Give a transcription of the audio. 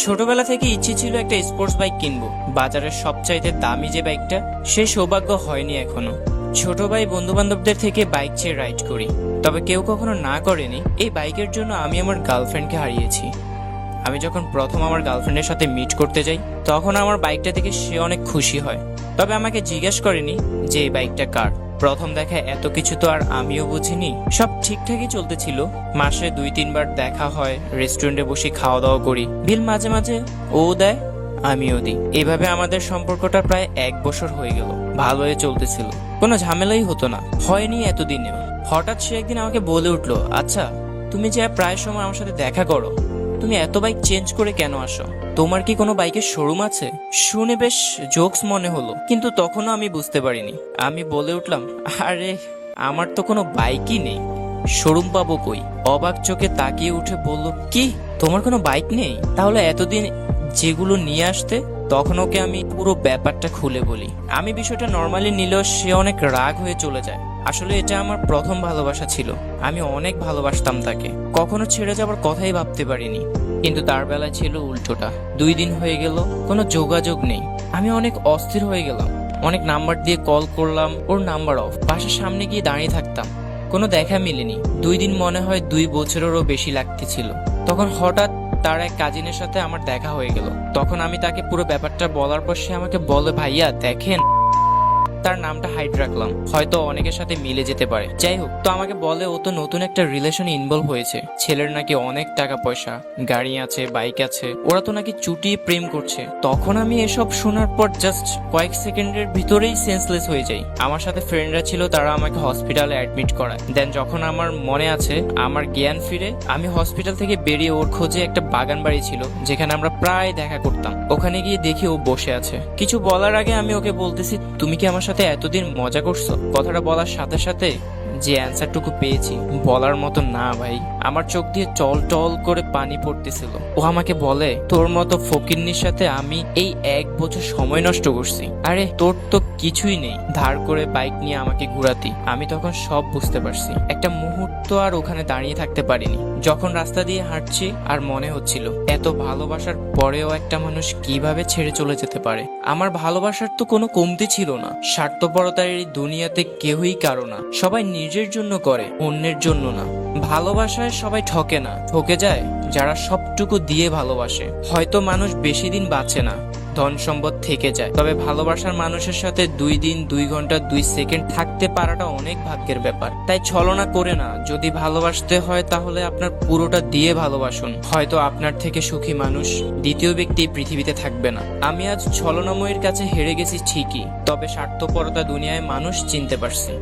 ছোটবেলা থেকে ইচ্ছে ছিল একটা স্পোর্টস বাইক কিনবো। বাজারের সবচাইতে দামি যে বাইকটা সে সৌভাগ্য হয়নি এখনও। ছোট ভাই বন্ধু বান্ধবদের থেকে বাইক চেয়ে রাইড করি। তবে কেউ কখনো না করেনি, এই বাইকের জন্য আমি আমার গার্লফ্রেন্ডকে হারিয়েছি। আমি যখন প্রথম আমার গার্লফ্রেন্ডের সাথে মিট করতে যাই, তখন আমার বাইকটা দেখে সে অনেক খুশি হয়। তবে আমাকে জিজ্ঞেস করেনি যে এই বাইকটা কার। প্রথম দেখায় এত কিছু তো আর আমিও বুঝিনি। সব ঠিকঠাকই চলতেছিল। মাসে দুই, তিনবার দেখা হয়, রেস্টুরেন্টে বসে খাওয়া দাওয়া করি। বিল মাঝে মাঝে ও দেয়, আমিও দিই। এভাবে আমাদের সম্পর্কটা প্রায় এক বছর হয়ে গেল। ভালোই চলতেছিল। কোনো ঝামেলাই হতো না। হয়নি এতদিনেও। হঠাৎ সে একদিন আমাকে বলে উঠল আচ্ছা তুমি যে প্রায় সময় আমার সাথে দেখা করো তুমি এত বাইক চেঞ্জ করে কেন আসো? তোমার কি কোনো বাইকের শোরুম আছে? শুনে বেশ জোকস মনে হলো, কিন্তু তখনও আমি বুঝতে পারিনি। আমি বলে উঠলাম, আরে, আমার তো কোনো বাইকই নেই। শোরুম পাবো কই? অবাক চোখে তাকিয়ে উঠে বলল, কি? তোমার কোনো বাইক নেই? তাহলে এতদিন যেগুলো নিয়ে আসতে তখন ওকে আমি পুরো ব্যাপারটা খুলে বলি। আমি বিষয়টা নর্মালি নিলেও সে অনেক রাগ হয়ে চলে যায়। আসলে এটা আমার প্রথম ভালোবাসা ছিল। আমি অনেক ভালোবাসতাম তাকে। কখনো ছেড়ে যাবার কথাই ভাবতে পারিনি। কিন্তু তার বেলায় ছিল উল্টোটা। দুই দিন হয়ে গেল, কোনো যোগাযোগ নেই। আমি অনেক অস্থির হয়ে গেলাম। অনেক নাম্বার দিয়ে কল করলাম, ওর নাম্বার অফ বাসার সামনে গিয়ে দাঁড়িয়ে থাকতাম। কোনো দেখা মিলেনি। দুই দিন মনে হয় দুই বছরেরও বেশি লাগতেছিল। তখন হঠাৎ তার এক কাজিনের সাথে আমার দেখা হয়ে গেল। তখন আমি তাকে পুরো ব্যাপারটা বলার পর সে আমাকে বলে, ভাইয়া, দেখেন তার নামটা হাইড রাখলাম। হয়তো অনেকের সাথে মিলে যেতে পারে। যাই হোক, তো আমাকে বলে ও তো নতুন একটা রিলেশনে ইনভলভ হয়েছে। ছেলের নাকি অনেক টাকা পয়সা, গাড়ি আছে, বাইক আছে, ওরা তো নাকি চুটিয়ে প্রেম করছে। তখন আমি এসব শোনার পর জাস্ট কয়েক সেকেন্ডের ভিতরেই সেন্সলেস হয়ে যাই। আমার সাথে ফ্রেন্ডরা ছিল, তারা আমাকে হসপিটালে অ্যাডমিট করায়। দেন যখন আমার মনে আছে, আমার জ্ঞান ফিরে, আমি হসপিটাল থেকে বেরিয়ে ওর খোঁজে একটা বাগান বাড়ি ছিল, যেখানে আমরা প্রায় দেখা করতাম। ওখানে গিয়ে দেখি ও বসে আছে। কিছু বলার আগে আমি ওকে বলতেছি, তুমি কি আমার সাথে এতদিন মজা করছ? কথাটা বলার সাথে সাথে যে অ্যান্সারটুকু পেয়েছি, বলার মতো না ভাই। আমার চোখ দিয়ে টল টল করে পানি পড়তেছিল। ও আমাকে বলে, তোর মতো ফকিন্নির সাথে আমি এই এক বছর সময় নষ্ট করছি। আরে, তোর তো কিছুই নেই। ধার করে বাইক নিয়ে আমাকে ঘুরাতি। আমি তখন সব বুঝতে পারছি। একটা মুহূর্ত আর ওখানে দাঁড়িয়ে থাকতে পারিনি। যখন রাস্তা দিয়ে হাঁটছি আর মনে হচ্ছিল, এত ভালোবাসার পরেও একটা মানুষ কীভাবে ছেড়ে চলে যেতে পারে? আমার ভালোবাসার তো কোনো কমতি ছিল না। স্বার্থপরতার এই দুনিয়াতে কেউই কারও না। সবাই নিজের জন্য করে, অন্যের জন্য না। ভালোবাসায় সবাই ঠকে না। ঠকে যায় যারা সবটুকু দিয়ে ভালোবাসে। হয়তো মানুষ বেশি দিন বাঁচে না। ধন সম্পদ থেকে যায়। তবে ভালোবাসার মানুষের সাথে দুই দিন, দুই ঘণ্টা, দুই সেকেন্ড থাকতে পারাটা অনেক ভাগ্যের ব্যাপার। তাই ছলনা করে না, যদি ভালোবাসতে হয় তাহলে আপনার পুরোটা দিয়ে ভালোবাসুন। হয়তো আপনার থেকে সুখী মানুষ দ্বিতীয় ব্যক্তি পৃথিবীতে থাকবে না। আমি আজ ছলনাময়ের কাছে হেরে গেছি ঠিকই, তবে স্বার্থপরতা দুনিয়ায় মানুষ চিনতে পারছি।